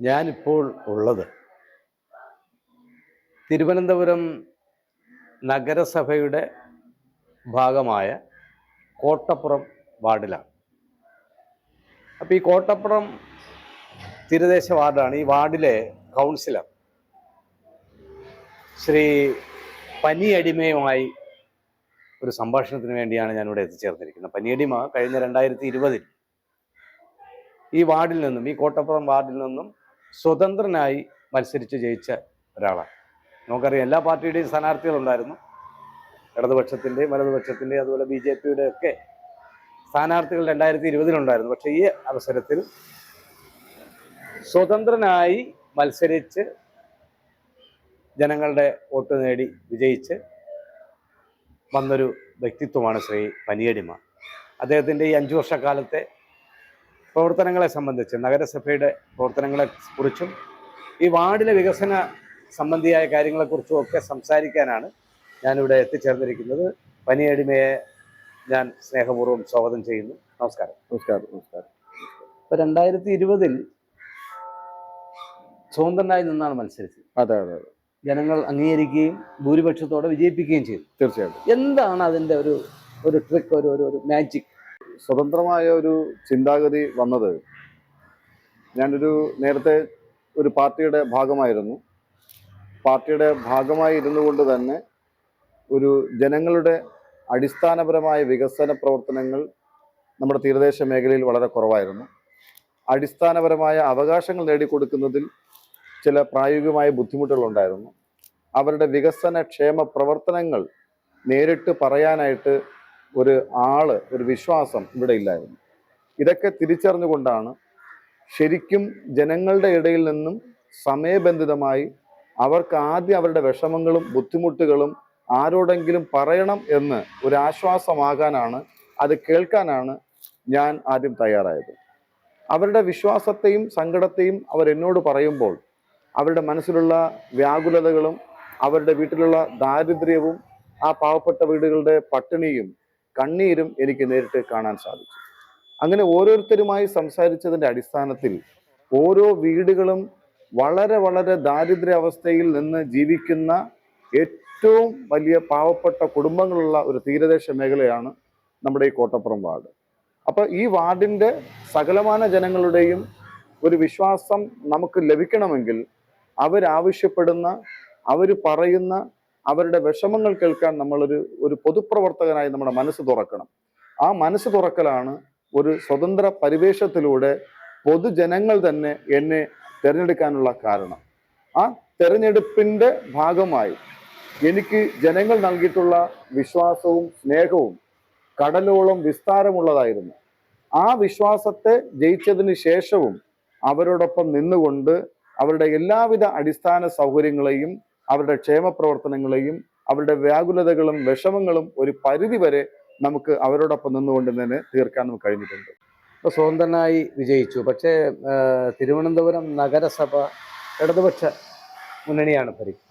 ഞാനിപ്പോൾ ഉള്ളത് തിരുവനന്തപുരം നഗരസഭയുടെ ഭാഗമായ കോട്ടപ്പുറം വാർഡിലാണ്. അപ്പോൾ ഈ കോട്ടപ്പുറം തീരദേശ വാർഡാണ്. ഈ വാർഡിലെ കൗൺസിലർ ശ്രീ പനിയടിമയുമായി ഒരു സംഭാഷണത്തിന് വേണ്ടിയാണ് ഞാനിവിടെ എത്തിച്ചേർന്നിരിക്കുന്നത്. പനിയടിമ കഴിഞ്ഞ രണ്ടായിരത്തി ഇരുപതിൽ ഈ വാർഡിൽ നിന്നും ഈ കോട്ടപ്പുറം വാർഡിൽ നിന്നും സ്വതന്ത്രനായി മത്സരിച്ച് ജയിച്ച ഒരാളാണ്. നമുക്കറിയാം എല്ലാ പാർട്ടിയുടെയും സ്ഥാനാർത്ഥികളുണ്ടായിരുന്നു. ഇടതുപക്ഷത്തിന്റെയും വലതുപക്ഷത്തിന്റെയും അതുപോലെ ബി ജെ പിയുടെ ഒക്കെ സ്ഥാനാർത്ഥികൾ രണ്ടായിരത്തി ഇരുപതിലുണ്ടായിരുന്നു പക്ഷേ ഈ അവസരത്തിൽ സ്വതന്ത്രനായി മത്സരിച്ച് ജനങ്ങളുടെ വോട്ട് നേടി വിജയിച്ച് വന്നൊരു വ്യക്തിത്വമാണ് ശ്രീ പനിയടിമ. അദ്ദേഹത്തിന്റെ ഈ അഞ്ചു വർഷക്കാലത്തെ പ്രവർത്തനങ്ങളെ സംബന്ധിച്ച് നഗരസഭയുടെ പ്രവർത്തനങ്ങളെ കുറിച്ചും ഈ വാർഡിലെ വികസന സംബന്ധിയായ കാര്യങ്ങളെക്കുറിച്ചും ഒക്കെ സംസാരിക്കാനാണ് ഞാനിവിടെ എത്തിച്ചേർന്നിരിക്കുന്നത്. പനിയടിമയെ ഞാൻ സ്നേഹപൂർവം സ്വാഗതം ചെയ്യുന്നു. നമസ്കാരം. നമസ്കാരം നമസ്കാരം. ഇപ്പൊ രണ്ടായിരത്തി ഇരുപതിൽ സ്വതന്ത്രനായി നിന്നാണ് മത്സരിച്ചത്. അതെ അതെ അതെ. ജനങ്ങൾ അംഗീകരിക്കുകയും ഭൂരിപക്ഷത്തോടെ വിജയിപ്പിക്കുകയും ചെയ്തു. തീർച്ചയായിട്ടും. എന്താണ് അതിന്റെ ഒരു ഒരു ട്രിക്ക് ഒരു ഒരു ഒരു മാജിക് സ്വതന്ത്രമായ ഒരു ചിന്താഗതി വന്നത് ഞാനൊരു നേരത്തെ ഒരു പാർട്ടിയുടെ ഭാഗമായിരുന്നു. പാർട്ടിയുടെ ഭാഗമായി ഇരുന്നു കൊണ്ട് തന്നെ ഒരു ജനങ്ങളുടെ അടിസ്ഥാനപരമായ വികസന പ്രവർത്തനങ്ങൾ നമ്മുടെ തീരദേശ മേഖലയിൽ വളരെ കുറവായിരുന്നു. അടിസ്ഥാനപരമായ അവകാശങ്ങൾ നേടിക്കൊടുക്കുന്നതിൽ ചില പ്രായോഗികമായ ബുദ്ധിമുട്ടുകളുണ്ടായിരുന്നു. അവരുടെ വികസന ക്ഷേമ പ്രവർത്തനങ്ങൾ നേരിട്ട് പറയാനായിട്ട് ഒരു ആൾ ഒരു വിശ്വാസം ഇവിടെ ഇല്ലായിരുന്നു. ഇതൊക്കെ തിരിച്ചറിഞ്ഞുകൊണ്ടാണ് ശരിക്കും ജനങ്ങളുടെ ഇടയിൽ നിന്നും സമയബന്ധിതമായി അവർക്ക് ആദ്യം അവരുടെ വിഷമങ്ങളും ബുദ്ധിമുട്ടുകളും ആരോടെങ്കിലും പറയണം എന്ന് ഒരു ആശ്വാസമാകാനാണ് അത് കേൾക്കാനാണ് ഞാൻ ആദ്യം തയ്യാറായത്. അവരുടെ വിശ്വാസത്തെയും സങ്കടത്തെയും അവർ എന്നോട് പറയുമ്പോൾ അവരുടെ മനസ്സിലുള്ള വ്യാകുലതകളും അവരുടെ വീട്ടിലുള്ള ദാരിദ്ര്യവും ആ പാവപ്പെട്ട വീടുകളുടെ പട്ടിണിയും കണ്ണീരും എനിക്ക് നേരിട്ട് കാണാൻ സാധിച്ചു. അങ്ങനെ ഓരോരുത്തരുമായി സംസാരിച്ചതിന്റെ അടിസ്ഥാനത്തിൽ ഓരോ വീടുകളും വളരെ വളരെ ദാരിദ്ര്യ അവസ്ഥയിൽ നിന്ന് ജീവിക്കുന്ന ഏറ്റവും വലിയ പാവപ്പെട്ട കുടുംബങ്ങളുള്ള ഒരു തീരദേശ മേഖലയാണ് നമ്മുടെ ഈ കോട്ടപ്പുറം വാർഡ്. അപ്പോൾ ഈ വാർഡിന്റെ സകലമാന ജനങ്ങളുടെയും ഒരു വിശ്വാസം നമുക്ക് ലഭിക്കണമെങ്കിൽ അവരാവശ്യപ്പെടുന്ന അവർ പറയുന്ന അവരുടെ വിഷമങ്ങൾ കേൾക്കാൻ നമ്മളൊരു ഒരു പൊതുപ്രവർത്തകനായി നമ്മുടെ മനസ്സ് തുറക്കണം. ആ മനസ്സ് തുറക്കലാണ് ഒരു സ്വതന്ത്ര പരിവേഷത്തിലൂടെ പൊതുജനങ്ങൾ തന്നെ എന്നെ തിരഞ്ഞെടുക്കാനുള്ള കാരണം. ആ തെരഞ്ഞെടുപ്പിന്റെ ഭാഗമായി എനിക്ക് ജനങ്ങൾ നൽകിയിട്ടുള്ള വിശ്വാസവും സ്നേഹവും കടലോളം വിസ്താരമുള്ളതായിരുന്നു. ആ വിശ്വാസത്തെ ജയിച്ചതിന് ശേഷവും അവരോടൊപ്പം നിന്നുകൊണ്ട് അവരുടെ എല്ലാവിധ അടിസ്ഥാന സൗകര്യങ്ങളെയും അവരുടെ ക്ഷേമ പ്രവർത്തനങ്ങളെയും അവരുടെ വ്യാകുലതകളും വിഷമങ്ങളും ഒരു പരിധി വരെ നമുക്ക് അവരോടൊപ്പം നിന്നുകൊണ്ട് തന്നെ തീർക്കാൻ നമുക്ക് കഴിഞ്ഞിട്ടുണ്ട്. ഇപ്പൊ സ്വതന്ത്രനായി വിജയിച്ചു. പക്ഷേ തിരുവനന്തപുരം നഗരസഭ ഇടതുപക്ഷ മുന്നണിയാണ് ഭരിക്കുന്നത്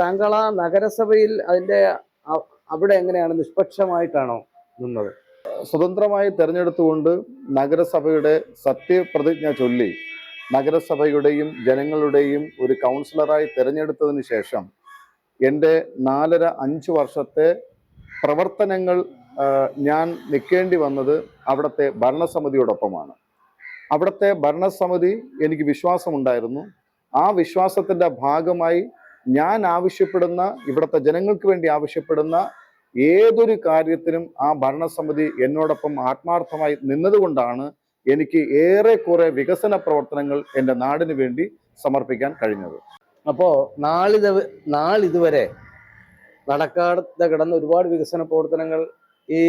താങ്കൾ ആ നഗരസഭയിൽ അതിന്റെ അവിടെ എങ്ങനെയാണ് നിഷ്പക്ഷമായിട്ടാണോ നിന്നത്? സ്വതന്ത്രമായി തെരഞ്ഞെടുത്തുകൊണ്ട് നഗരസഭയുടെ സത്യപ്രതിജ്ഞ ചൊല്ലി നഗരസഭയുടെയും ജനങ്ങളുടെയും ഒരു കൗൺസിലറായി തിരഞ്ഞെടുത്തതിന് ശേഷം എന്റെ നാലര അഞ്ച് വർഷത്തെ പ്രവർത്തനങ്ങൾ ഞാൻ നിൽക്കേണ്ടി വന്നത് അവിടുത്തെ ഭരണസമിതിയോടൊപ്പമാണ്. അവിടുത്തെ ഭരണസമിതി എനിക്ക് വിശ്വാസമുണ്ടായിരുന്നു. ആ വിശ്വാസത്തിന്റെ ഭാഗമായി ഞാൻ ആവശ്യപ്പെടുന്ന ഇവിടുത്തെ ജനങ്ങൾക്ക് വേണ്ടി ആവശ്യപ്പെടുന്ന ഏതൊരു കാര്യത്തിനും ആ ഭരണസമിതി എന്നോടൊപ്പം ആത്മാർത്ഥമായി നിന്നതുകൊണ്ടാണ് എനിക്ക് ഏറെ ഏറെക്കുറെ വികസന പ്രവർത്തനങ്ങൾ എന്റെ നാടിന് വേണ്ടി സമർപ്പിക്കാൻ കഴിഞ്ഞത്. അപ്പോൾ നാളിത നാളിതുവരെ നടക്കാതെ കിടന്ന ഒരുപാട് വികസന പ്രവർത്തനങ്ങൾ ഈ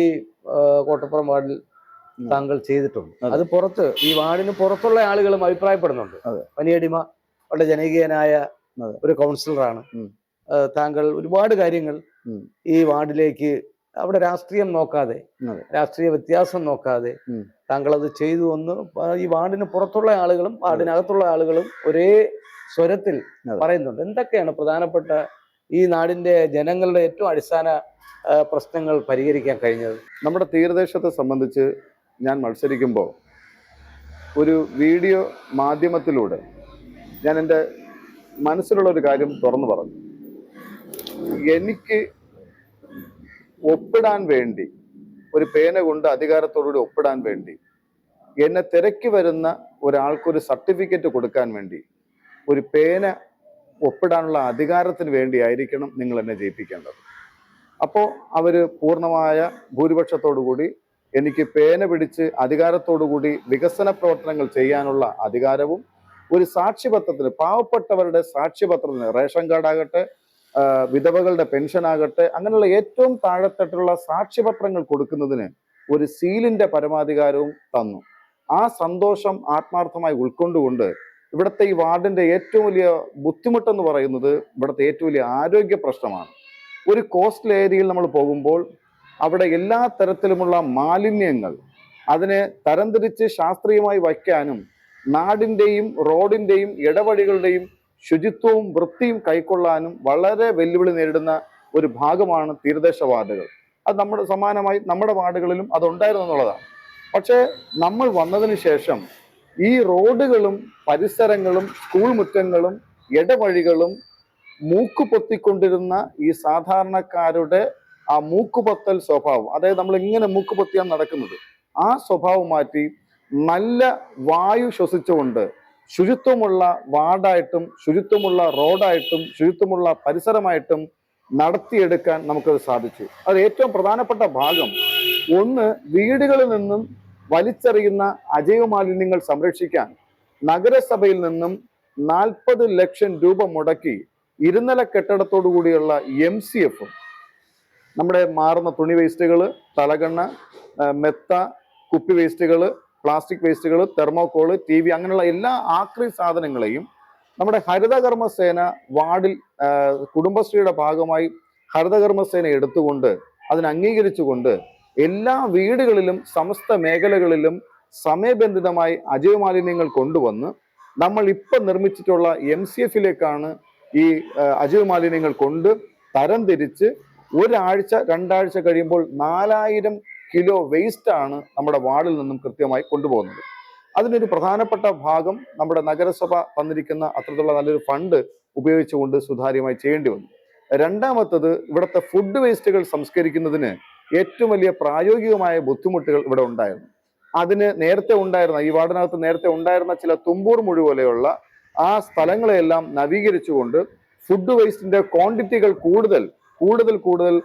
കോട്ടപ്പുറം വാർഡിൽ താങ്കൾ ചെയ്തിട്ടുണ്ട്. അത്. പുറത്ത് ഈ വാർഡിന് പുറത്തുള്ള ആളുകളും അഭിപ്രായപ്പെടുന്നുണ്ട്. പനിയടിമ വളരെ ജനകീയനായ ഒരു കൗൺസിലറാണ്. താങ്കൾ ഒരുപാട് കാര്യങ്ങൾ ഈ വാർഡിലേക്ക് അവിടെ രാഷ്ട്രീയം നോക്കാതെ രാഷ്ട്രീയ വ്യത്യാസം നോക്കാതെ. താങ്കൾ അത് ചെയ്തു വന്ന് ഈ വാർഡിന് പുറത്തുള്ള ആളുകളും വാർഡിനകത്തുള്ള ആളുകളും ഒരേ സ്വരത്തിൽ പറയുന്നുണ്ട്. എന്തൊക്കെയാണ് പ്രധാനപ്പെട്ട ഈ നാടിന്റെ ജനങ്ങളുടെ ഏറ്റവും അടിസ്ഥാന പ്രശ്നങ്ങൾ പരിഹരിക്കാൻ കഴിഞ്ഞത്? നമ്മുടെ തീരദേശത്തെ സംബന്ധിച്ച് ഞാൻ മത്സരിക്കുമ്പോൾ ഒരു വീഡിയോ മാധ്യമത്തിലൂടെ ഞാൻ എന്റെ മനസ്സിലുള്ള ഒരു കാര്യം തുറന്നു പറഞ്ഞു. എനിക്ക് ഒപ്പിടാൻ വേണ്ടി ഒരു പേന കൊണ്ട് അധികാരത്തോടുകൂടി ഒപ്പിടാൻ വേണ്ടി എന്നെ തിരക്കി വരുന്ന ഒരാൾക്കൊരു സർട്ടിഫിക്കറ്റ് കൊടുക്കാൻ വേണ്ടി ഒരു പേന ഒപ്പിടാനുള്ള അധികാരത്തിന് വേണ്ടിയായിരിക്കണം നിങ്ങൾ എന്നെ ജയിപ്പിക്കേണ്ടത്. അപ്പോൾ അവർ പൂർണമായ ഭൂരിപക്ഷത്തോടുകൂടി എനിക്ക് പേന പിടിച്ച് അധികാരത്തോടുകൂടി വികസന പ്രവർത്തനങ്ങൾ ചെയ്യാനുള്ള അധികാരവും ഒരു സാക്ഷ്യപത്രത്തിന് പാവപ്പെട്ടവരുടെ സാക്ഷ്യപത്രത്തിന് റേഷൻ കാർഡ് ആകട്ടെ ആ, വിധവകളുടെ പെൻഷൻ ആകട്ടെ അങ്ങനെയുള്ള ഏറ്റവും താഴെത്തട്ടുള്ള സാക്ഷ്യപത്രങ്ങൾ കൊടുക്കുന്നതിന് ഒരു സീലിന്റെ പരമാധികാരവും തന്നു. ആ സന്തോഷം ആത്മാർത്ഥമായി ഉൾക്കൊണ്ടുകൊണ്ട് ഇവിടുത്തെ ഈ വാർഡിന്റെ ഏറ്റവും വലിയ ബുദ്ധിമുട്ടെന്ന് പറയുന്നത് ഇവിടുത്തെ ഏറ്റവും വലിയ ആരോഗ്യ പ്രശ്നമാണ്. ഒരു കോസ്റ്റൽ ഏരിയയിൽ നമ്മൾ പോകുമ്പോൾ അവിടെ എല്ലാ തരത്തിലുമുള്ള മാലിന്യങ്ങൾ അതിനെ തരംതിരിച്ച് ശാസ്ത്രീയമായി വയ്ക്കാനും നാടിന്റെയും റോഡിന്റെയും ഇടവഴികളുടെയും ശുചിത്വവും വൃത്തിയും കൈക്കൊള്ളാനും വളരെ വെല്ലുവിളി നേരിടുന്ന ഒരു ഭാഗമാണ് തീരദേശ വാർഡുകൾ. അത് നമ്മുടെ സമാനമായി നമ്മുടെ വാർഡുകളിലും അതുണ്ടായിരുന്നു എന്നുള്ളതാണ്. പക്ഷേ നമ്മൾ വന്നതിന് ശേഷം ഈ റോഡുകളും പരിസരങ്ങളും സ്കൂൾ മുറ്റങ്ങളും ഇടവഴികളും മൂക്ക് പൊത്തിക്കൊണ്ടിരുന്ന ഈ സാധാരണക്കാരുടെ ആ മൂക്കുപൊത്തൽ സ്വഭാവം അതായത് നമ്മൾ ഇങ്ങനെ മൂക്ക് പൊത്തിയാൻ നടക്കുന്നത് ആ സ്വഭാവം മാറ്റി നല്ല വായു ശ്വസിച്ചുകൊണ്ട് ശുചിത്വമുള്ള വാർഡായിട്ടും ശുചിത്വമുള്ള റോഡായിട്ടും ശുചിത്വമുള്ള പരിസരമായിട്ടും നടത്തിയെടുക്കാൻ നമുക്കത് സാധിച്ചു. അത് ഏറ്റവും പ്രധാനപ്പെട്ട ഭാഗം. ഒന്ന് വീടുകളിൽ നിന്നും വലിച്ചെറിയുന്ന അജൈവ മാലിന്യങ്ങൾ സംരക്ഷിക്കാൻ. നഗരസഭയിൽ നിന്നും നാൽപ്പത് ലക്ഷം രൂപ മുടക്കി ഇരുനില കെട്ടിടത്തോടു കൂടിയുള്ള എം സി എഫും. നമ്മുടെ മാറുന്ന തുണി വേസ്റ്റുകൾ തലകണ്ണ മെത്ത കുപ്പി വേസ്റ്റുകൾ പ്ലാസ്റ്റിക് വേസ്റ്റുകൾ തെർമോക്കോൾ ടി വി അങ്ങനെയുള്ള എല്ലാ ആക്രി സാധനങ്ങളെയും നമ്മുടെ ഹരിതകർമ്മസേന വാർഡിൽ കുടുംബശ്രീയുടെ ഭാഗമായി ഹരിതകർമ്മസേന എടുത്തുകൊണ്ട് അതിനെ അംഗീകരിച്ചുകൊണ്ട് എല്ലാ വീടുകളിലും സമസ്ത മേഖലകളിലും സമയബന്ധിതമായി അജൈവ മാലിന്യങ്ങൾ കൊണ്ടുവന്ന് നമ്മൾ ഇപ്പം നിർമ്മിച്ചിട്ടുള്ള എം സി എഫിലേക്കാണ് ഈ അജൈവമാലിന്യങ്ങൾ അജൈവ മാലിന്യങ്ങൾ കൊണ്ട് തരംതിരിച്ച് ഒരാഴ്ച രണ്ടാഴ്ച കഴിയുമ്പോൾ നാലായിരം കിലോ വേസ്റ്റ് ആണ് നമ്മുടെ വാർഡിൽ നിന്നും കൃത്യമായി കൊണ്ടുപോകുന്നത്. അതിനൊരു പ്രധാനപ്പെട്ട ഭാഗം നമ്മുടെ നഗരസഭ തന്നിരിക്കുന്ന അത്തരത്തിലുള്ള നല്ലൊരു ഫണ്ട് ഉപയോഗിച്ചുകൊണ്ട് സുതാര്യമായി ചെയ്യേണ്ടി വന്നു. രണ്ടാമത്തത് ഇവിടുത്തെ ഫുഡ് വേസ്റ്റുകൾ സംസ്കരിക്കുന്നതിന് ഏറ്റവും വലിയ പ്രായോഗികമായ ബുദ്ധിമുട്ടുകൾ ഇവിടെ ഉണ്ടായിരുന്നു. അതിന് നേരത്തെ ഉണ്ടായിരുന്ന ഈ വാർഡിനകത്ത് നേരത്തെ ഉണ്ടായിരുന്ന ചില തുമ്പൂർ മുഴി പോലെയുള്ള ആ സ്ഥലങ്ങളെയെല്ലാം നവീകരിച്ചുകൊണ്ട് ഫുഡ് വേസ്റ്റിന്റെ ക്വാണ്ടിറ്റികൾ കൂടുതൽ കൂടുതൽ കൂടുതൽ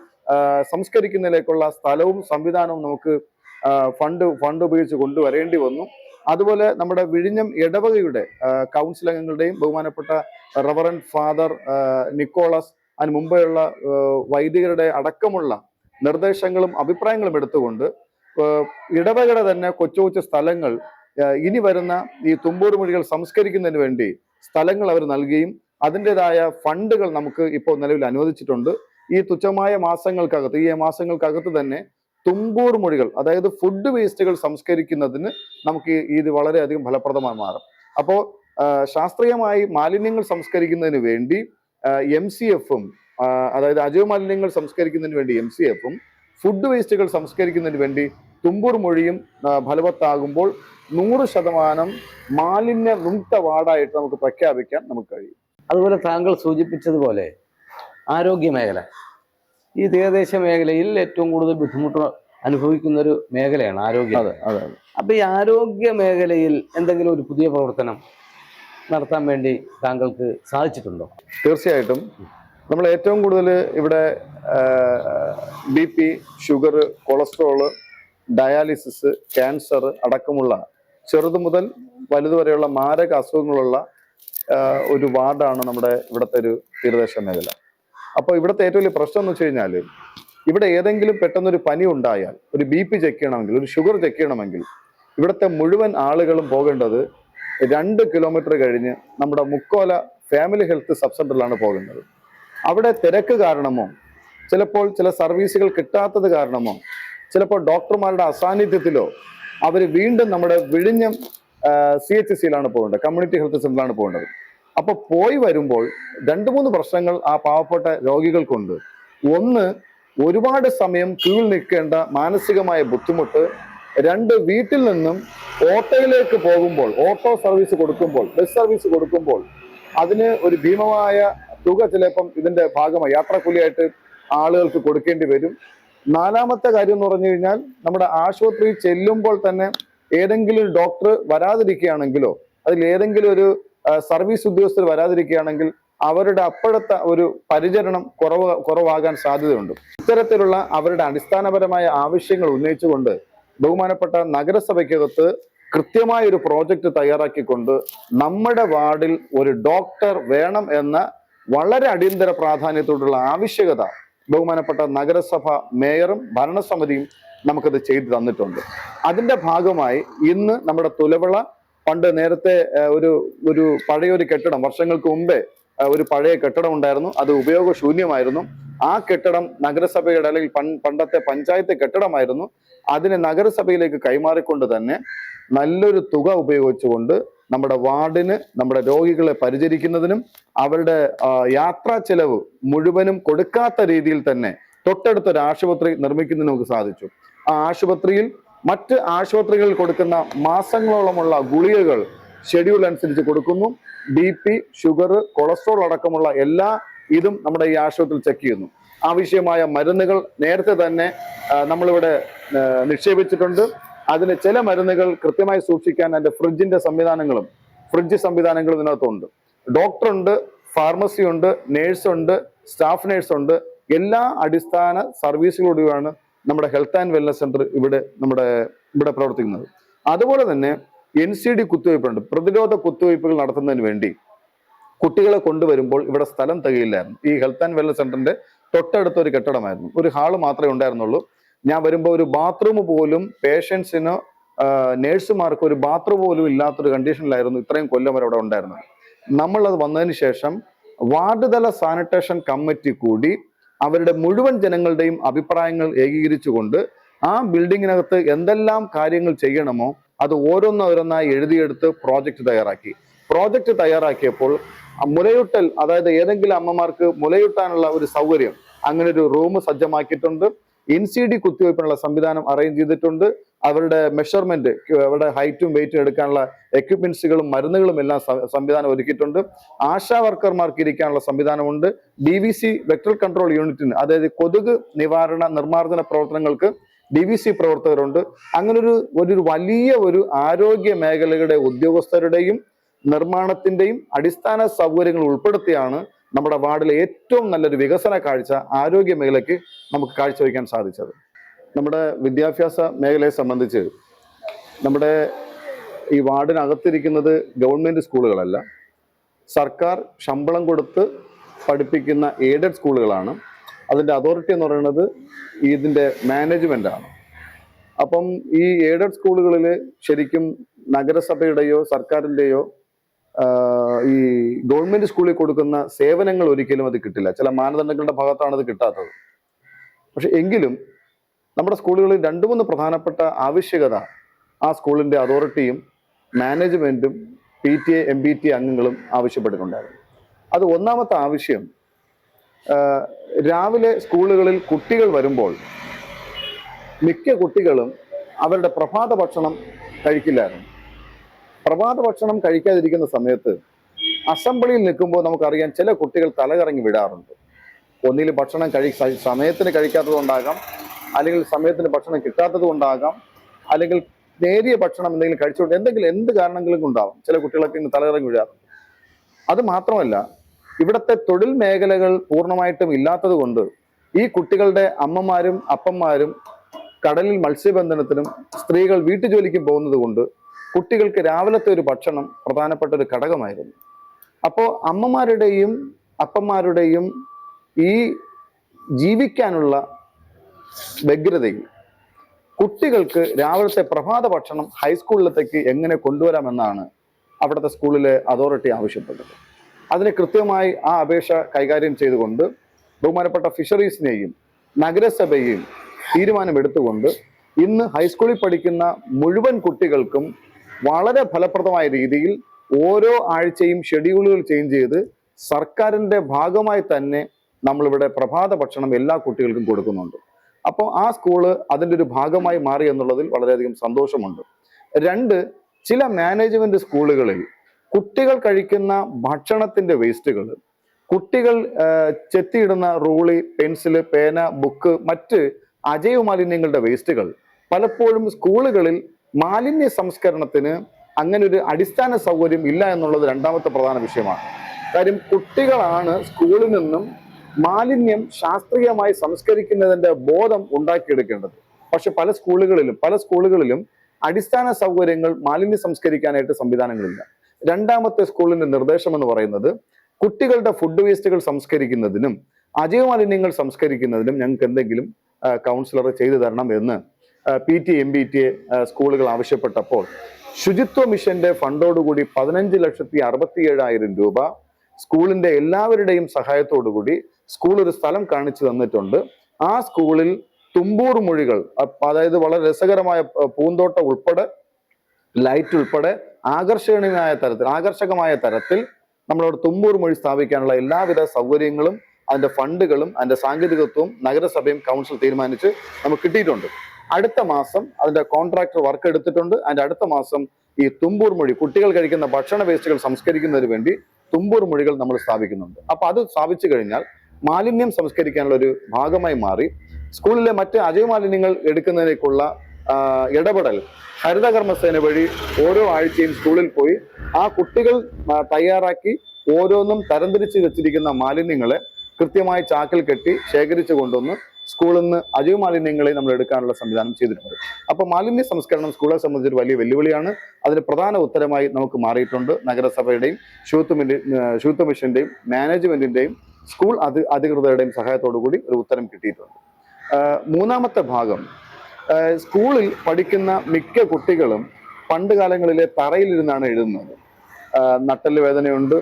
സംസ്കരിക്കുന്നതിലേക്കുള്ള സ്ഥലവും സംവിധാനവും നമുക്ക് ഫണ്ട് ഫണ്ട് ഉപയോഗിച്ച് കൊണ്ടുവരേണ്ടി വന്നു. അതുപോലെ നമ്മുടെ വിഴിഞ്ഞം ഇടവകയുടെ കൗൺസിൽ അംഗങ്ങളുടെയും ബഹുമാനപ്പെട്ട റവറൻ ഫാദർ നിക്കോളസ് അതിന് മുമ്പെയുള്ള വൈദികരുടെ അടക്കമുള്ള നിർദ്ദേശങ്ങളും അഭിപ്രായങ്ങളും എടുത്തുകൊണ്ട് ഇടവകയുടെ തന്നെ കൊച്ചു കൊച്ചു സ്ഥലങ്ങൾ ഇനി വരുന്ന ഈ തുമ്പൂർ മൊഴികൾ സംസ്കരിക്കുന്നതിന് വേണ്ടി സ്ഥലങ്ങൾ അവർ നൽകുകയും അതിന്റെതായ ഫണ്ടുകൾ നമുക്ക് ഇപ്പോൾ നിലവിൽ അനുവദിച്ചിട്ടുണ്ട്. ഈ തുച്ഛമായ മാസങ്ങൾക്കകത്ത് ഈ മാസങ്ങൾക്കകത്ത് തന്നെ തുമ്പൂർ മൊഴികൾ അതായത് ഫുഡ് വേസ്റ്റുകൾ സംസ്കരിക്കുന്നതിന് നമുക്ക് ഇത് വളരെയധികം ഫലപ്രദമായി മാറും. അപ്പോൾ ശാസ്ത്രീയമായി മാലിന്യങ്ങൾ സംസ്കരിക്കുന്നതിന് വേണ്ടി എം സി എഫും അതായത് അജൈവ മാലിന്യങ്ങൾ സംസ്കരിക്കുന്നതിന് വേണ്ടി എം സി എഫും ഫുഡ് വേസ്റ്റുകൾ സംസ്കരിക്കുന്നതിന് വേണ്ടി തുമ്പൂർ മൊഴിയും ഫലവത്താകുമ്പോൾ നൂറ് ശതമാനം മാലിന്യ വിമുക്ത വാർഡായിട്ട് നമുക്ക് പ്രഖ്യാപിക്കാൻ നമുക്ക് കഴിയും. അതുപോലെ താങ്കൾ സൂചിപ്പിച്ചതുപോലെ ആരോഗ്യ മേഖല. ഈ തീരദേശ മേഖലയിൽ ഏറ്റവും കൂടുതൽ ബുദ്ധിമുട്ട് അനുഭവിക്കുന്ന ഒരു മേഖലയാണ് ആരോഗ്യം. അപ്പൊ ഈ ആരോഗ്യ മേഖലയിൽ എന്തെങ്കിലും ഒരു പുതിയ പ്രവർത്തനം നടത്താൻ വേണ്ടി താങ്കൾക്ക് സാധിച്ചിട്ടുണ്ടോ? തീർച്ചയായിട്ടും. നമ്മൾ ഏറ്റവും കൂടുതൽ ഇവിടെ B P sugar cholesterol dialysis cancer അടക്കമുള്ള ചെറുതു മുതൽ വലുതുവരെയുള്ള മാരക അസുഖങ്ങളുള്ള ഒരു വാർഡാണ് നമ്മുടെ ഇവിടുത്തെ ഒരു തീരദേശ മേഖല. അപ്പോൾ ഇവിടുത്തെ ഏറ്റവും വലിയ പ്രശ്നം എന്ന് വെച്ച് കഴിഞ്ഞാൽ ഇവിടെ ഏതെങ്കിലും പെട്ടെന്നൊരു പനി ഉണ്ടായാൽ ഒരു ബി പി ചെക്ക് ചെയ്യണമെങ്കിൽ ഒരു ഷുഗർ ചെക്ക് ചെയ്യണമെങ്കിൽ ഇവിടുത്തെ മുഴുവൻ ആളുകളും പോകേണ്ടത് രണ്ട് കിലോമീറ്റർ കഴിഞ്ഞ് നമ്മുടെ മുക്കോല ഫാമിലി ഹെൽത്ത് സബ് സെന്ററിലാണ് പോകുന്നത്. അവിടെ തിരക്ക് കാരണമോ ചിലപ്പോൾ ചില സർവീസുകൾ കിട്ടാത്തത് കാരണമോ ചിലപ്പോൾ ഡോക്ടർമാരുടെ അസാന്നിധ്യത്തിലോ അവർ വീണ്ടും നമ്മുടെ വിഴിഞ്ഞം സി എച്ച് സിയിലാണ് പോകേണ്ടത് കമ്മ്യൂണിറ്റി ഹെൽത്ത് സെന്ററിലാണ് പോകേണ്ടത്. അപ്പൊ പോയി വരുമ്പോൾ രണ്ട് മൂന്ന് പ്രശ്നങ്ങൾ ആ പാവപ്പെട്ട രോഗികൾക്കുണ്ട്. ഒന്ന് ഒരുപാട് സമയം ക്യൂവിൽ നിൽക്കേണ്ട മാനസികമായ ബുദ്ധിമുട്ട്. രണ്ട് വീട്ടിൽ നിന്നും ഓട്ടോയിലേക്ക് പോകുമ്പോൾ ഓട്ടോ സർവീസ് കൊടുക്കുമ്പോൾ ബസ് സർവീസ് കൊടുക്കുമ്പോൾ അതിന് ഒരു ഭീമമായ തുക ചിലപ്പം ഇതിന്റെ ഭാഗമായി യാത്രാക്കൂലിയായിട്ട് ആളുകൾക്ക് കൊടുക്കേണ്ടി വരും. നാലാമത്തെ കാര്യം എന്ന് പറഞ്ഞു കഴിഞ്ഞാൽ നമ്മുടെ ആശുപത്രിയിൽ ചെല്ലുമ്പോൾ തന്നെ ഏതെങ്കിലും ഡോക്ടർ വരാതിരിക്കുകയാണെങ്കിലോ അതിൽ ഏതെങ്കിലും ഒരു സർവീസ് ഉദ്യോഗസ്ഥർ വരാതിരിക്കുകയാണെങ്കിൽ അവരുടെ അപ്പോഴത്തെ ഒരു പരിചരണം കുറവ് കുറവാകാൻ സാധ്യതയുണ്ട്. ഇത്തരത്തിലുള്ള അവരുടെ അടിസ്ഥാനപരമായ ആവശ്യങ്ങൾ ഉന്നയിച്ചുകൊണ്ട് ബഹുമാനപ്പെട്ട നഗരസഭയ്ക്കകത്ത് കൃത്യമായ ഒരു പ്രോജക്റ്റ് തയ്യാറാക്കിക്കൊണ്ട് നമ്മുടെ വാർഡിൽ ഒരു ഡോക്ടർ വേണം എന്ന വളരെ അടിയന്തര പ്രാധാന്യത്തോടുള്ള ആവശ്യകത ബഹുമാനപ്പെട്ട നഗരസഭ മേയറും ഭരണസമിതിയും നമുക്കത് ചെയ്തു തന്നിട്ടുണ്ട്. അതിന്റെ ഭാഗമായി ഇന്ന് നമ്മുടെ തുലവിള പണ്ട് നേരത്തെ ഒരു ഒരു പഴയൊരു കെട്ടിടം വർഷങ്ങൾക്ക് മുമ്പേ ഒരു പഴയ കെട്ടിടം ഉണ്ടായിരുന്നു. അത് ഉപയോഗശൂന്യമായിരുന്നു. ആ കെട്ടിടം നഗരസഭയുടെ അല്ലെങ്കിൽ പണ്ടത്തെ പഞ്ചായത്ത് കെട്ടിടമായിരുന്നു. അതിനെ നഗരസഭയിലേക്ക് കൈമാറിക്കൊണ്ട് തന്നെ നല്ലൊരു തുക ഉപയോഗിച്ചുകൊണ്ട് നമ്മുടെ വാർഡിന് നമ്മുടെ രോഗികളെ പരിചരിക്കുന്നതിനും അവരുടെ യാത്രാ ചെലവ് മുഴുവനും കൊടുക്കാത്ത രീതിയിൽ തന്നെ തൊട്ടടുത്തൊരു ആശുപത്രി നിർമ്മിക്കുന്നതിന് നമുക്ക് സാധിച്ചു. ആ ആശുപത്രിയിൽ മറ്റ് ആശുപത്രികളിൽ കൊടുക്കുന്ന മാസങ്ങളോളമുള്ള ഗുളികകൾ ഷെഡ്യൂൾ അനുസരിച്ച് കൊടുക്കുന്നു. ബി പി ഷുഗർ കൊളസ്ട്രോൾ അടക്കമുള്ള എല്ലാ ഇതും നമ്മുടെ ഈ ആശുപത്രിയിൽ ചെക്ക് ചെയ്യുന്നു. ആവശ്യമായ മരുന്നുകൾ നേരത്തെ തന്നെ നമ്മളിവിടെ നിക്ഷേപിച്ചിട്ടുണ്ട്. അതിന് ചില മരുന്നുകൾ കൃത്യമായി സൂക്ഷിക്കാൻ അതിന്റെ ഫ്രിഡ്ജിന്റെ സംവിധാനങ്ങളും ഫ്രിഡ്ജ് സംവിധാനങ്ങളും ഇതിനകത്തുണ്ട്. ഡോക്ടറുണ്ട് ഫാർമസി ഉണ്ട് നേഴ്സ് ഉണ്ട് സ്റ്റാഫ് നേഴ്സുണ്ട് എല്ലാ അടിസ്ഥാന സർവീസുകളോടുമാണ് നമ്മുടെ ഹെൽത്ത് ആൻഡ് വെൽനസ് സെന്റർ ഇവിടെ നമ്മുടെ ഇവിടെ പ്രവർത്തിക്കുന്നത്. അതുപോലെ തന്നെ എൻ സി ഡി കുത്തിവയ്പ്പുണ്ട്. പ്രതിരോധ കുത്തിവയ്പ്പുകൾ നടത്തുന്നതിന് വേണ്ടി കുട്ടികളെ കൊണ്ടുവരുമ്പോൾ ഇവിടെ സ്ഥലം തികയില്ലായിരുന്നു. ഈ ഹെൽത്ത് ആൻഡ് വെൽനസ് സെന്ററിന്റെ തൊട്ടടുത്ത ഒരു കെട്ടിടമായിരുന്നു. ഒരു ഹാൾ മാത്രമേ ഉണ്ടായിരുന്നുള്ളൂ. ഞാൻ വരുമ്പോൾ ഒരു ബാത്റൂം പോലും പേഷ്യൻസിനോ നേഴ്സുമാർക്ക് ഒരു ബാത്റൂം പോലും ഇല്ലാത്തൊരു കണ്ടീഷനിലായിരുന്നു ഇത്രയും കൊല്ലം വരെ അവിടെ ഉണ്ടായിരുന്നത്. നമ്മളത് വന്നതിന് ശേഷം വാർഡ് തല സാനിറ്റേഷൻ കമ്മിറ്റി കൂടി അവരുടെ മുഴുവൻ ജനങ്ങളുടെയും അഭിപ്രായങ്ങൾ ഏകീകരിച്ചുകൊണ്ട് ആ ബിൽഡിങ്ങിനകത്ത് എന്തെല്ലാം കാര്യങ്ങൾ ചെയ്യണമോ അത് ഓരോന്നോരോന്നായി എഴുതിയെടുത്ത് പ്രോജക്റ്റ് തയ്യാറാക്കി. പ്രോജക്റ്റ് തയ്യാറാക്കിയപ്പോൾ മുലയൂട്ടൽ അതായത് ഏതെങ്കിലും അമ്മമാർക്ക് മുലയൂട്ടാനുള്ള ഒരു സൗകര്യം അങ്ങനെ ഒരു റൂം സജ്ജമാക്കിയിട്ടുണ്ട്. എൻ സി ഡി കുത്തിവയ്പ്പിനുള്ള സംവിധാനം അറേഞ്ച് ചെയ്തിട്ടുണ്ട്. അവരുടെ മെഷർമെന്റ് അവരുടെ ഹൈറ്റും വെയിറ്റും എടുക്കാനുള്ള എക്യുപ്മെന്റ്സുകളും മരുന്നുകളും എല്ലാം സംവിധാനം ഒരുക്കിയിട്ടുണ്ട്. ആശാ വർക്കർമാർക്ക് ഇരിക്കാനുള്ള സംവിധാനമുണ്ട്. D V C vector control യൂണിറ്റിന് അതായത് കൊതുക് നിവാരണ നിർമ്മാർജന പ്രവർത്തനങ്ങൾക്ക് ഡി വി സി പ്രവർത്തകരുണ്ട്. അങ്ങനെ ഒരു ഒരു വലിയ ഒരു ആരോഗ്യ മേഖലയുടെ ഉദ്യോഗസ്ഥരുടെയും നിർമ്മാണത്തിന്റെയും അടിസ്ഥാന സൗകര്യങ്ങൾ ഉൾപ്പെടുത്തിയാണ് നമ്മുടെ വാർഡിലെ ഏറ്റവും നല്ലൊരു വികസന കാഴ്ച ആരോഗ്യ മേഖലയ്ക്ക് നമുക്ക് കാഴ്ചവെക്കാൻ സാധിച്ചത്. നമ്മുടെ വിദ്യാഭ്യാസ മേഖലയെ സംബന്ധിച്ച് നമ്മുടെ ഈ വാർഡിനകത്തിരിക്കുന്നത് ഗവൺമെന്റ് സ്കൂളുകളല്ല. സർക്കാർ ശമ്പളം കൊടുത്ത് പഠിപ്പിക്കുന്ന എയ്ഡഡ് സ്കൂളുകളാണ്. അതിന്റെ അതോറിറ്റി എന്ന് പറയുന്നത് ഇതിന്റെ മാനേജ്മെന്റ് ആണ്. അപ്പം ഈ എയ്ഡഡ് സ്കൂളുകളിൽ ശരിക്കും നഗരസഭയുടെയോ സർക്കാരിന്റെയോ ഈ ഗവൺമെന്റ് സ്കൂളിൽ കൊടുക്കുന്ന സേവനങ്ങൾ ഒരിക്കലും അത് കിട്ടില്ല. ചില മാനദണ്ഡങ്ങളുടെ ഭാഗത്താണ് അത് കിട്ടാത്തത്. പക്ഷെ എങ്കിലും നമ്മുടെ സ്കൂളുകളിൽ രണ്ടു മൂന്ന് പ്രധാനപ്പെട്ട ആവശ്യകത ആ സ്കൂളിന്റെ അതോറിറ്റിയും മാനേജ്മെന്റും P T A M B T അംഗങ്ങളും ആവശ്യപ്പെട്ടിട്ടുണ്ടായിരുന്നു. അത് ഒന്നാമത്തെ ആവശ്യം രാവിലെ സ്കൂളുകളിൽ കുട്ടികൾ വരുമ്പോൾ മിക്ക കുട്ടികളും അവരുടെ പ്രഭാത ഭക്ഷണം കഴിക്കില്ലായിരുന്നു. പ്രഭാത ഭക്ഷണം കഴിക്കാതിരിക്കുന്ന സമയത്ത് അസംബ്ലിയിൽ നിൽക്കുമ്പോൾ നമുക്കറിയാം ചില കുട്ടികൾ തലകറങ്ങി വിടാറുണ്ട്. ഒന്നിൽ ഭക്ഷണം കഴി സമയത്തിന് കഴിക്കാത്തത് കൊണ്ടാകാം അല്ലെങ്കിൽ സമയത്തിന് ഭക്ഷണം കിട്ടാത്തത് കൊണ്ടാകാം അല്ലെങ്കിൽ നേരിയ ഭക്ഷണം എന്തെങ്കിലും കഴിച്ചുകൊണ്ട് എന്തെങ്കിലും എന്ത് കാരണങ്ങളും ഉണ്ടാവും ചില കുട്ടികളൊക്കെ ഇന്ന് തലകറങ്ങി വിടാറുണ്ട് അത് മാത്രമല്ല ഇവിടുത്തെ തൊഴിൽ മേഖലകൾ പൂർണമായിട്ടും ഇല്ലാത്തത് കൊണ്ട് ഈ കുട്ടികളുടെ അമ്മമാരും അപ്പന്മാരും കടലിൽ മത്സ്യബന്ധനത്തിനും സ്ത്രീകൾ വീട്ടുജോലിക്കും പോകുന്നത് കൊണ്ട് കുട്ടികൾക്ക് രാവിലത്തെ ഒരു ഭക്ഷണം പ്രധാനപ്പെട്ട ഒരു ഘടകമായിരുന്നു. അപ്പോൾ അമ്മമാരുടെയും അപ്പന്മാരുടെയും ഈ ജീവിക്കാനുള്ള വ്യഗ്രതയിൽ കുട്ടികൾക്ക് രാവിലത്തെ പ്രഭാത ഭക്ഷണം ഹൈസ്കൂളിലത്തേക്ക് എങ്ങനെ കൊണ്ടുവരാമെന്നാണ് അവിടുത്തെ സ്കൂളിലെ അതോറിറ്റി ആവശ്യപ്പെട്ടത്. അതിന് കൃത്യമായി ആ അപേക്ഷ കൈകാര്യം ചെയ്തുകൊണ്ട് ബഹുമാനപ്പെട്ട ഫിഷറീസിനെയും നഗരസഭയെയും തീരുമാനമെടുത്തുകൊണ്ട് ഇന്ന് ഹൈസ്കൂളിൽ പഠിക്കുന്ന മുഴുവൻ കുട്ടികൾക്കും വളരെ ഫലപ്രദമായ രീതിയിൽ ഓരോ ആഴ്ചയും ഷെഡ്യൂളുകൾ ചേഞ്ച് ചെയ്ത് സർക്കാരിന്റെ ഭാഗമായി തന്നെ നമ്മളിവിടെ പ്രഭാത ഭക്ഷണം എല്ലാ കുട്ടികൾക്കും കൊടുക്കുന്നുണ്ട്. അപ്പോൾ ആ സ്കൂൾ അതിന്റെ ഒരു ഭാഗമായി മാറി എന്നുള്ളതിൽ വളരെയധികം സന്തോഷമുണ്ട്. രണ്ട് ചില മാനേജ്മെന്റ് സ്കൂളുകളിൽ കുട്ടികൾ കഴിക്കുന്ന ഭക്ഷണത്തിന്റെ വേസ്റ്റുകൾ കുട്ടികൾ ചെത്തിയിടുന്ന റൂളി പെൻസിൽ പേന ബുക്ക് മറ്റ് അജൈവ മാലിന്യങ്ങളുടെ വേസ്റ്റുകൾ പലപ്പോഴും സ്കൂളുകളിൽ മാലിന്യ സംസ്കരണത്തിന് അങ്ങനെ ഒരു അടിസ്ഥാന സൗകര്യം ഇല്ല എന്നുള്ളത് രണ്ടാമത്തെ പ്രധാന വിഷയമാണ്. കാര്യം കുട്ടികളാണ് സ്കൂളിൽ നിന്നും മാലിന്യം ശാസ്ത്രീയമായി സംസ്കരിക്കുന്നതിന്റെ ബോധം ഉണ്ടാക്കിയെടുക്കേണ്ടത്. പക്ഷെ പല സ്കൂളുകളിലും പല സ്കൂളുകളിലും അടിസ്ഥാന സൗകര്യങ്ങൾ മാലിന്യം സംസ്കരിക്കാനായിട്ട് സംവിധാനങ്ങളില്ല. രണ്ടാമത്തെ സ്കൂളിന്റെ നിർദ്ദേശം എന്ന് പറയുന്നത് കുട്ടികളുടെ ഫുഡ് വേസ്റ്റുകൾ സംസ്കരിക്കുന്നതിനും അജൈവ മാലിന്യങ്ങൾ സംസ്കരിക്കുന്നതിനും ഞങ്ങൾക്ക് എന്തെങ്കിലും കൗൺസിലർ ചെയ്തു തരണം എന്ന് P T M B T സ്കൂളുകൾ ആവശ്യപ്പെട്ടപ്പോൾ ശുചിത്വ മിഷന്റെ ഫണ്ടോടുകൂടി പതിനഞ്ച് ലക്ഷത്തി അറുപത്തി ഏഴായിരം രൂപ സ്കൂളിന്റെ എല്ലാവരുടെയും സഹായത്തോടുകൂടി സ്കൂൾ ഒരു സ്ഥലം കാണിച്ചു തന്നിട്ടുണ്ട്. ആ സ്കൂളിൽ തുമ്പൂർ മൊഴികൾ അതായത് വളരെ രസകരമായ പൂന്തോട്ടം ഉൾപ്പെടെ ലൈറ്റ് ഉൾപ്പെടെ ആകർഷണീയമായ തരത്തിൽ ആകർഷകമായ തരത്തിൽ നമ്മളവിടെ തുമ്പൂർ മൊഴി സ്ഥാപിക്കാനുള്ള എല്ലാവിധ സൗകര്യങ്ങളും അതിന്റെ ഫണ്ടുകളും അതിന്റെ സാങ്കേതികത്വവും നഗരസഭയും കൗൺസിൽ തീരുമാനിച്ച് നമുക്ക് കിട്ടിയിട്ടുണ്ട്. അടുത്ത മാസം അതിന്റെ കോൺട്രാക്ടർ വർക്ക് എടുത്തിട്ടുണ്ട്. അതിന്റെ അടുത്ത മാസം ഈ തുമ്പൂർ മൊഴി കുട്ടികൾ കഴിക്കുന്ന ഭക്ഷണ വേസ്റ്റുകൾ സംസ്കരിക്കുന്നതിന് വേണ്ടി തുമ്പൂർ മൊഴികൾ നമ്മൾ സ്ഥാപിക്കുന്നുണ്ട്. അപ്പൊ അത് സ്ഥാപിച്ചു കഴിഞ്ഞാൽ മാലിന്യം സംസ്കരിക്കാനുള്ള ഒരു ഭാഗമായി മാറി. സ്കൂളിലെ മറ്റ് അജൈവ മാലിന്യങ്ങൾ എടുക്കുന്നതിലേക്കുള്ള ആ, ഇടപെടൽ ഹരിതകർമ്മസേന വഴി ഓരോ ആഴ്ചയും സ്കൂളിൽ പോയി ആ കുട്ടികൾ തയ്യാറാക്കി ഓരോന്നും തരംതിരിച്ച് വെച്ചിരിക്കുന്ന മാലിന്യങ്ങളെ കൃത്യമായി ചാക്കിൽ കെട്ടി ശേഖരിച്ചു കൊണ്ടുവന്ന് സ്കൂളിൽ നിന്ന് അജൈവ മാലിന്യങ്ങളെ നമ്മൾ എടുക്കാനുള്ള സംവിധാനം ചെയ്തിട്ടുണ്ട്. അപ്പോൾ മാലിന്യ സംസ്കരണം സ്കൂളെ സംബന്ധിച്ച് ഒരു വലിയ വെല്ലുവിളിയാണ്. അതിന് പ്രധാന ഉത്തരമായി നമുക്ക് മാറിയിട്ടുണ്ട് നഗരസഭയുടെയും ശുചിത്വ ശുചിത്വ മിഷന്റെയും മാനേജ്മെന്റിന്റെയും സ്കൂൾ അധി അധികൃതരുടെയും സഹായത്തോടു കൂടി ഒരു ഉത്തരം കിട്ടിയിട്ടുണ്ട്. മൂന്നാമത്തെ ഭാഗം സ്കൂളിൽ പഠിക്കുന്ന മിക്ക കുട്ടികളും പണ്ട് കാലങ്ങളിലെ തറയിലിരുന്നാണ് എഴുതുന്നത്. നട്ടൽ വേദനയുണ്ട്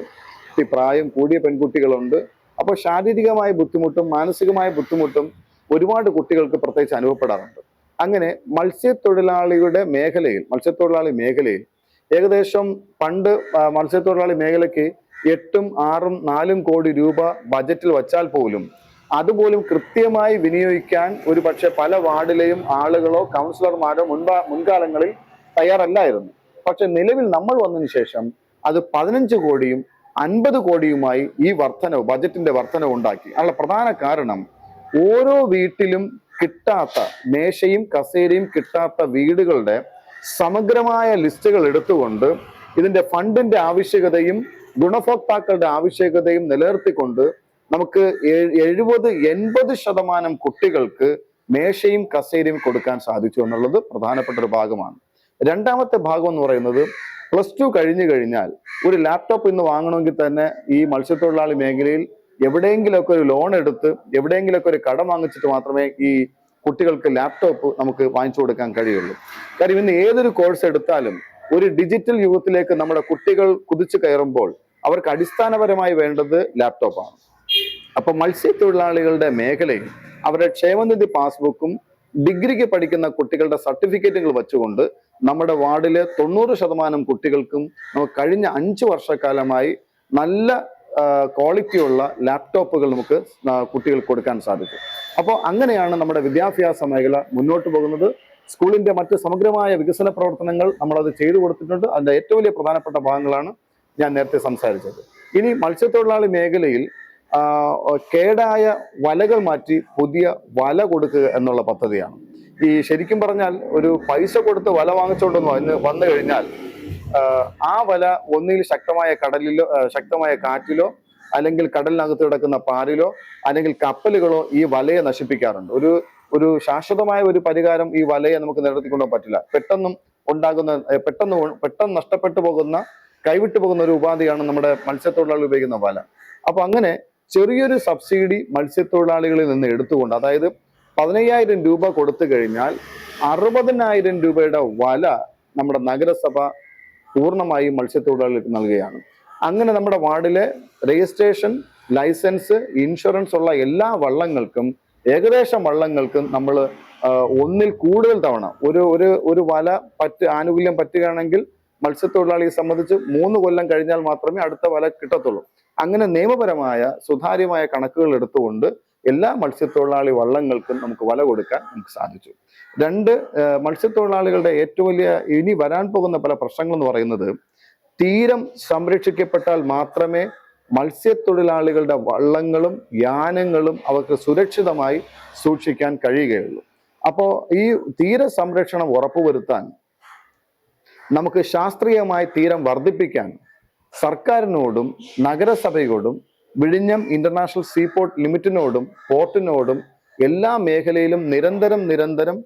പ്രായം കൂടിയ പെൺകുട്ടികളുണ്ട്. അപ്പോൾ ശാരീരികമായ ബുദ്ധിമുട്ടും മാനസികമായ ബുദ്ധിമുട്ടും ഒരുപാട് കുട്ടികൾക്ക് പ്രത്യേകിച്ച് അനുഭവപ്പെടാറുണ്ട്. അങ്ങനെ മത്സ്യത്തൊഴിലാളിയുടെ മേഖലയിൽ മത്സ്യത്തൊഴിലാളി മേഖലയിൽ ഏകദേശം പണ്ട് മത്സ്യത്തൊഴിലാളി മേഖലയ്ക്ക് എട്ടും ആറും നാലും കോടി രൂപ ബജറ്റിൽ വച്ചാൽ പോലും അതുപോലും കൃത്യമായി വിനിയോഗിക്കാൻ ഒരു പക്ഷെ പല വാർഡിലെയും ആളുകളോ കൗൺസിലർമാരോ മുൻപാ മുൻകാലങ്ങളിൽ തയ്യാറല്ലായിരുന്നു. പക്ഷെ നിലവിൽ നമ്മൾ വന്നതിന് ശേഷം അത് പതിനഞ്ച് കോടിയും അൻപത് കോടിയുമായി ഈ വർധനവ് ബജറ്റിന്റെ വർധനവ് ഉണ്ടാക്കി. അതിനുള്ള പ്രധാന കാരണം ഓരോ വീട്ടിലും കിട്ടാത്ത മേശയും കസേരയും കിട്ടാത്ത വീടുകളുടെ സമഗ്രമായ ലിസ്റ്റുകൾ എടുത്തുകൊണ്ട് ഇതിന്റെ ഫണ്ടിന്റെ ആവശ്യകതയും ഗുണഭോക്താക്കളുടെ ആവശ്യകതയും നിലനിർത്തിക്കൊണ്ട് നമുക്ക് എഴുപത് എൺപത് ശതമാനം കുട്ടികൾക്ക് മേശയും കസേരയും കൊടുക്കാൻ സാധിച്ചു എന്നുള്ളത് പ്രധാനപ്പെട്ട ഒരു ഭാഗമാണ്. രണ്ടാമത്തെ ഭാഗം എന്ന് പറയുന്നത് പ്ലസ് ടു കഴിഞ്ഞു കഴിഞ്ഞാൽ ഒരു ലാപ്ടോപ്പ് ഇന്ന് വാങ്ങണമെങ്കിൽ തന്നെ ഈ മത്സ്യത്തൊഴിലാളി മേഖലയിൽ എവിടെയെങ്കിലുമൊക്കെ ഒരു ലോൺ എടുത്ത് എവിടെയെങ്കിലുമൊക്കെ ഒരു കടം വാങ്ങിച്ചിട്ട് മാത്രമേ ഈ കുട്ടികൾക്ക് ലാപ്ടോപ്പ് നമുക്ക് വാങ്ങിച്ചു കൊടുക്കാൻ കഴിയുള്ളൂ. കാര്യം ഇന്ന് ഏതൊരു കോഴ്സ് എടുത്താലും ഒരു ഡിജിറ്റൽ യുഗത്തിലേക്ക് നമ്മുടെ കുട്ടികൾ കുതിച്ചു കയറുമ്പോൾ അവർക്ക് അടിസ്ഥാനപരമായി വേണ്ടത് ലാപ്ടോപ്പാണ് അപ്പൊ മത്സ്യത്തൊഴിലാളികളുടെ മേഖലയിൽ അവരുടെ ക്ഷേമനിധി പാസ്ബുക്കും ഡിഗ്രിക്ക് പഠിക്കുന്ന കുട്ടികളുടെ സർട്ടിഫിക്കറ്റുകൾ വെച്ചുകൊണ്ട് നമ്മുടെ വാർഡിലെ തൊണ്ണൂറ് ശതമാനം കുട്ടികൾക്കും കഴിഞ്ഞ അഞ്ചു വർഷക്കാലമായി നല്ല ക്വാളിറ്റിയുള്ള ലാപ്ടോപ്പുകൾ നമുക്ക് കുട്ടികൾക്ക് കൊടുക്കാൻ സാധിക്കും. അപ്പോൾ അങ്ങനെയാണ് നമ്മുടെ വിദ്യാഭ്യാസ മേഖല മുന്നോട്ട് പോകുന്നത്. സ്കൂളിന്റെ മറ്റ് സമഗ്രമായ വികസന പ്രവർത്തനങ്ങൾ നമ്മളത് ചെയ്തു കൊടുത്തിട്ടുണ്ട്. അതിന്റെ ഏറ്റവും വലിയ പ്രധാനപ്പെട്ട ഭാഗങ്ങളാണ് ഞാൻ നേരത്തെ സംസാരിച്ചത്. ഇനി മത്സ്യത്തൊഴിലാളി മേഖലയിൽ കേടായ വലകൾ മാറ്റി പുതിയ വല കൊടുക്കുക എന്നുള്ള പദ്ധതിയാണ്. ഈ ശരിക്കും പറഞ്ഞാൽ ഒരു പൈസ കൊടുത്ത് വല വാങ്ങിച്ചുകൊണ്ടൊന്നും വന്ന് വന്നു കഴിഞ്ഞാൽ ആ, വല ഒന്നിൽ ശക്തമായ കടലിലോ ശക്തമായ കാറ്റിലോ അല്ലെങ്കിൽ കടലിനകത്ത് കിടക്കുന്ന പാലിലോ അല്ലെങ്കിൽ കപ്പലുകളോ ഈ വലയെ നശിപ്പിക്കാറുണ്ട്. ഒരു ഒരു ശാശ്വതമായ ഒരു പരിഹാരം ഈ വലയെ നമുക്ക് നിലനിർത്തിക്കൊണ്ടുപോകാൻ പറ്റില്ല. പെട്ടെന്നും ഉണ്ടാകുന്ന പെട്ടെന്ന് പെട്ടെന്ന് നഷ്ടപ്പെട്ടു പോകുന്ന കൈവിട്ടു പോകുന്ന ഒരു ഉപാധിയാണ് നമ്മുടെ മത്സ്യത്തൊഴിലാളികൾ ഉപയോഗിക്കുന്ന വല. അപ്പൊ അങ്ങനെ ചെറിയൊരു സബ്സിഡി മത്സ്യത്തൊഴിലാളികളിൽ നിന്ന് എടുത്തുകൊണ്ട് അതായത് പതിനയ്യായിരം രൂപ കൊടുത്തു കഴിഞ്ഞാൽ അറുപതിനായിരം രൂപയുടെ വല നമ്മുടെ നഗരസഭ പൂർണമായും മത്സ്യത്തൊഴിലാളികൾക്ക് നൽകുകയാണ്. അങ്ങനെ നമ്മുടെ വാർഡിലെ രജിസ്ട്രേഷൻ ലൈസൻസ് ഇൻഷുറൻസ് ഉള്ള എല്ലാ വള്ളങ്ങൾക്കും ഏകദേശം വള്ളങ്ങൾക്കും നമ്മൾ ഒന്നിൽ കൂടുതൽ തവണ ഒരു ഒരു ഒരു വല പറ്റ് ആനുകൂല്യം പറ്റുകയാണെങ്കിൽ മത്സ്യത്തൊഴിലാളിയെ സംബന്ധിച്ച് മൂന്ന് കൊല്ലം കഴിഞ്ഞാൽ മാത്രമേ അടുത്ത വല കിട്ടത്തുള്ളൂ. അങ്ങനെ നിയമപരമായ സുതാര്യമായ കണക്കുകൾ എടുത്തുകൊണ്ട് എല്ലാ മത്സ്യത്തൊഴിലാളി വള്ളങ്ങൾക്കും നമുക്ക് വല കൊടുക്കാൻ നമുക്ക് സാധിച്ചു. രണ്ട് മത്സ്യത്തൊഴിലാളികളുടെ ഏറ്റവും വലിയ ഇനി വരാൻ പോകുന്ന പല പ്രശ്നങ്ങൾ എന്ന് പറയുന്നത് തീരം സംരക്ഷിക്കപ്പെട്ടാൽ മാത്രമേ മത്സ്യത്തൊഴിലാളികളുടെ വള്ളങ്ങളും യാനങ്ങളും അവർക്ക് സുരക്ഷിതമായി സൂക്ഷിക്കാൻ കഴിയുകയുള്ളൂ. അപ്പോൾ ഈ തീര സംരക്ഷണം ഉറപ്പുവരുത്താൻ നമുക്ക് ശാസ്ത്രീയമായി തീരം വർദ്ധിപ്പിക്കാൻ സർക്കാരിനോടും നഗരസഭയോടും വിഴിഞ്ഞം ഇന്റർനാഷണൽ സീപോർട്ട് ലിമിറ്റിനോടും പോർട്ടിനോടും എല്ലാ മേഖലയിലും നിരന്തരം നിരന്തരം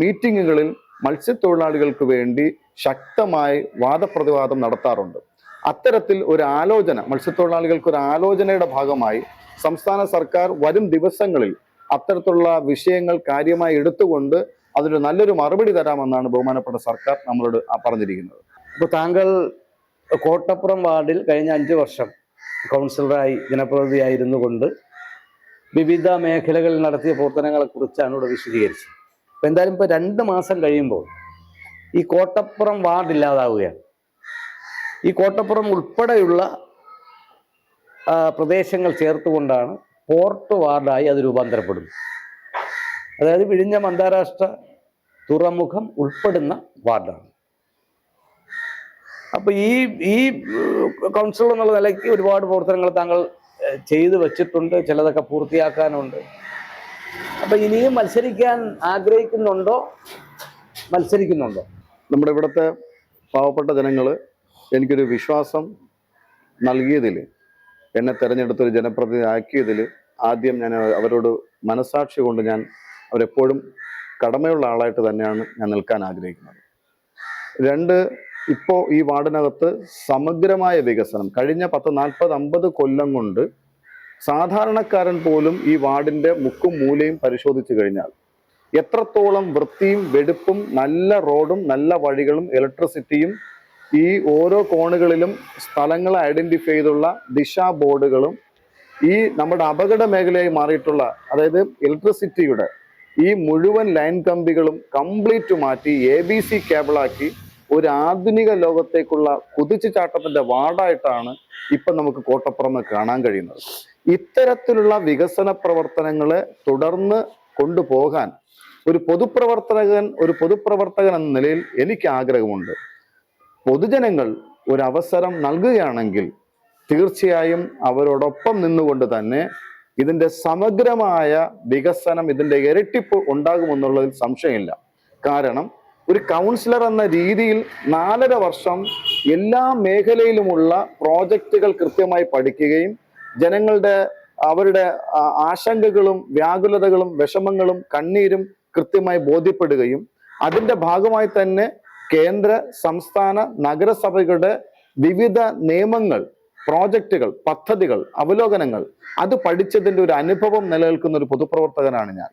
മീറ്റിങ്ങുകളിൽ മത്സ്യത്തൊഴിലാളികൾക്ക് വേണ്ടി ശക്തമായി വാദപ്രതിവാദം നടത്താറുണ്ട്. അത്തരത്തിൽ ഒരു ആലോചന മത്സ്യത്തൊഴിലാളികൾക്ക് ഒരു ആലോചനയുടെ ഭാഗമായി സംസ്ഥാന സർക്കാർ വരും ദിവസങ്ങളിൽ അത്തരത്തിലുള്ള വിഷയങ്ങൾ കാര്യമായി എടുത്തുകൊണ്ട് അതിന് നല്ലൊരു മറുപടി തരാമെന്നാണ് ബഹുമാനപ്പെട്ട സർക്കാർ നമ്മളോട് പറഞ്ഞിരിക്കുന്നത്. ഇപ്പൊ താങ്കൾ കോട്ടപ്പുറം വാർഡിൽ കഴിഞ്ഞ അഞ്ച് വർഷം കൗൺസിലറായി ജനപ്രതിനിധിയായിരുന്നു കൊണ്ട് വിവിധ മേഖലകളിൽ നടത്തിയ പ്രവർത്തനങ്ങളെ കുറിച്ചാണ് ഇവിടെ വിശദീകരിച്ചത്. അപ്പൊ എന്തായാലും ഇപ്പൊ രണ്ട് മാസം കഴിയുമ്പോൾ ഈ കോട്ടപ്പുറം വാർഡ് ഇല്ലാതാവുകയാണ്. ഈ കോട്ടപ്പുറം ഉൾപ്പെടെയുള്ള പ്രദേശങ്ങൾ ചേർത്തുകൊണ്ടാണ് പോർട്ട് വാർഡായി അത് രൂപാന്തരപ്പെടുന്നത്. അതായത് വിഴിഞ്ഞം അന്താരാഷ്ട്ര തുറമുഖം ഉൾപ്പെടുന്ന വാർഡാണ്. അപ്പൊ ഈ ഈ കൗൺസിൽ എന്നുള്ള നിലയ്ക്ക് ഒരുപാട് പ്രവർത്തനങ്ങൾ താങ്കൾ ചെയ്തു വെച്ചിട്ടുണ്ട് ചിലതൊക്കെ പൂർത്തിയാക്കാനുണ്ട്. അപ്പൊ ഇനിയും മത്സരിക്കാൻ ആഗ്രഹിക്കുന്നുണ്ടോ? മത്സരിക്കുന്നുണ്ടോ? നമ്മുടെ ഇവിടുത്തെ പാവപ്പെട്ട ജനങ്ങൾ എനിക്കൊരു വിശ്വാസം നൽകിയതിൽ എന്നെ തെരഞ്ഞെടുത്തൊരു ജനപ്രതിനിധി ആക്കിയതിൽ ആദ്യം ഞാൻ അവരോട് മനസാക്ഷി കൊണ്ട് ഞാൻ അവരെപ്പോഴും കടമയുള്ള ആളായിട്ട് തന്നെയാണ് ഞാൻ നിൽക്കാൻ ആഗ്രഹിക്കുന്നത്. രണ്ട് ഇപ്പോൾ ഈ വാർഡിനകത്ത് സമഗ്രമായ വികസനം. കഴിഞ്ഞ പത്ത് നാൽപ്പത് അമ്പത് കൊല്ലം കൊണ്ട് സാധാരണക്കാരൻ പോലും ഈ വാർഡിന്റെ മുക്കും മൂലയും പരിശോധിച്ചു കഴിഞ്ഞാൽ എത്രത്തോളം വൃത്തിയും വെടുപ്പും നല്ല റോഡും നല്ല വഴികളും ഇലക്ട്രിസിറ്റിയും ഈ ഓരോ കോണുകളിലും സ്ഥലങ്ങളെ ഐഡന്റിഫൈ ചെയ്തുള്ള ദിശാ ബോർഡുകളും ഈ നമ്മുടെ അപകട മേഖലയായി മാറിയിട്ടുള്ള അതായത് ഇലക്ട്രിസിറ്റിയുടെ ഈ മുഴുവൻ ലൈൻ കമ്പികളും കംപ്ലീറ്റ് മാറ്റി എ ബി സി കേബിളാക്കി ഒരു ആധുനിക ലോകത്തേക്കുള്ള കുതിച്ചു ചാട്ടത്തിന്റെ വാർഡായിട്ടാണ് ഇപ്പൊ നമുക്ക് കോട്ടപ്പുറമെ കാണാൻ കഴിയുന്നത്. ഇത്തരത്തിലുള്ള വികസന പ്രവർത്തനങ്ങളെ തുടർന്ന് കൊണ്ടുപോകാൻ ഒരു പൊതുപ്രവർത്തകൻ ഒരു പൊതുപ്രവർത്തകൻ എന്ന നിലയിൽ എനിക്ക് ആഗ്രഹമുണ്ട്. പൊതുജനങ്ങൾ ഒരു അവസരം നൽകുകയാണെങ്കിൽ തീർച്ചയായും അവരോടൊപ്പം നിന്നുകൊണ്ട് തന്നെ ഇതിന്റെ സമഗ്രമായ വികസനം ഇതിന്റെ ഇരട്ടിപ്പ് ഉണ്ടാകുമെന്നുള്ളതിൽ സംശയമില്ല. കാരണം ഒരു കൗൺസിലർ എന്ന രീതിയിൽ നാലര വർഷം എല്ലാ മേഖലയിലുമുള്ള പ്രോജക്റ്റുകൾ കൃത്യമായി പഠിക്കുകയും ജനങ്ങളുടെ അവരുടെ ആശങ്കകളും വ്യാകുലതകളും വിഷമങ്ങളും കണ്ണീരും കൃത്യമായി ബോധ്യപ്പെടുകയും അതിന്റെ ഭാഗമായി തന്നെ കേന്ദ്ര സംസ്ഥാന നഗരസഭകളുടെ വിവിധ നിയമങ്ങൾ പ്രോജക്റ്റുകൾ പദ്ധതികൾ അവലോകനങ്ങൾ അത് പഠിച്ചതിന്റെ ഒരു അനുഭവം നിലനിൽക്കുന്ന ഒരു പൊതുപ്രവർത്തകനാണ് ഞാൻ.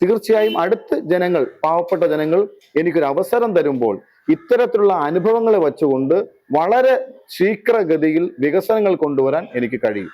തീർച്ചയായും അടുത്ത് ജനങ്ങൾ പാവപ്പെട്ട ജനങ്ങൾ എനിക്കൊരു അവസരം തരുമ്പോൾ ഇത്തരത്തിലുള്ള അനുഭവങ്ങളെ വച്ചുകൊണ്ട് വളരെ ശീഘ്രഗതിയിൽ വികസനങ്ങൾ കൊണ്ടുവരാൻ എനിക്ക് കഴിയും.